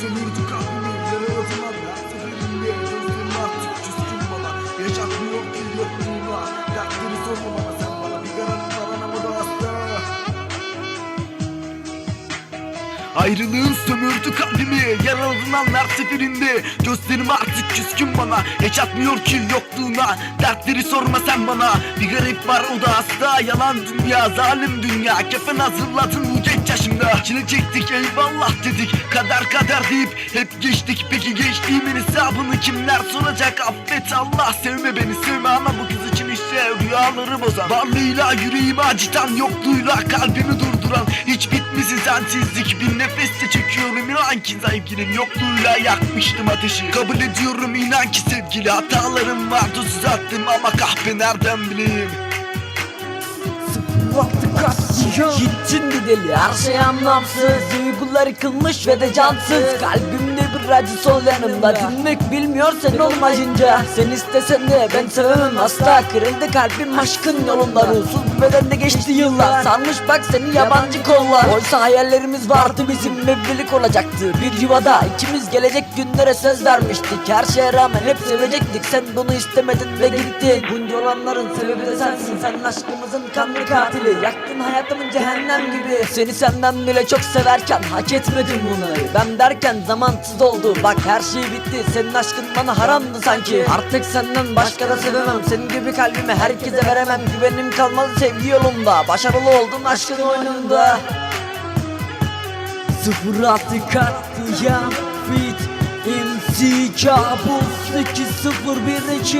sömürdü kalbimi Yaralatına felsefelimle Dostumlar Türkçe sıkılmada Yaşatmıyor ki yokluğuna Dertleri sorma sen bana Bir garanti aranamadı hasta Ayrılığın sömürdü kalbimi Yaraladığından her seferinde Gözlerim artık küskün bana hiç Yaşatmıyor ki yokluğuna? Dertleri sorma sen bana Bir garip var o da hasta Yalan. Dünya zalim dünya Kefen hazırladın yaşımda Çile çektik eyvallah dedik. Kader kader deyip hep geçtik. Peki geçtiğimin hesabını kimler soracak Affet Allah sevme beni sevme ama bu kız için işte Rüyaları bozan. Varlığıyla yüreğimi acıtan Yokluğuyla kalbimi durduran. Hiç bitmesin sensizlik Bir nefeste çekiyorum. İnan ki sevgilim Yokluğuyla yakmıştım ateşi. Kabul ediyorum inan ki sevgili. Hatalarım vardı düzelttim ama kahpe nereden bileyim Gittin bir deli. Her şey anlamsız. Duygular yıkılmış ve de cansız. Kalbimde bir acı sol yanımda. Dinmek bilmiyor sen olmayınca. Sen istesen de ben sevemem asla Kırıldı kalbim. Aşkın yolunda. Ruhsuz bedende geçti yıllar. Sarmış bak seni yabancı kollar. Oysa hayallerimiz vardı bizim. Evlilik olacaktı. Bir yuvada ikimiz gelecek günlere söz vermiştik. Her şeye rağmen hep sevecektik. Sen bunu istemedin ve gittin. Bunca olanların sebebi de sensin. Sen aşkımızın kanlı katili. Yaktın hayatımın cehennem gibi. Seni senden bile çok severken hak etmedim bunu. Ben derken zamansız oldu. Bak her şey bitti. Senin aşkın bana haramdı sanki. Artık senden başka da sevemem. Senin gibi kalbimi herkese veremem. Güvenim kalmadı sevgi yolunda. Başarılı oldun aşkın oyununda. Sıfır altı katliam Fit. MC kabus 2 0 1 2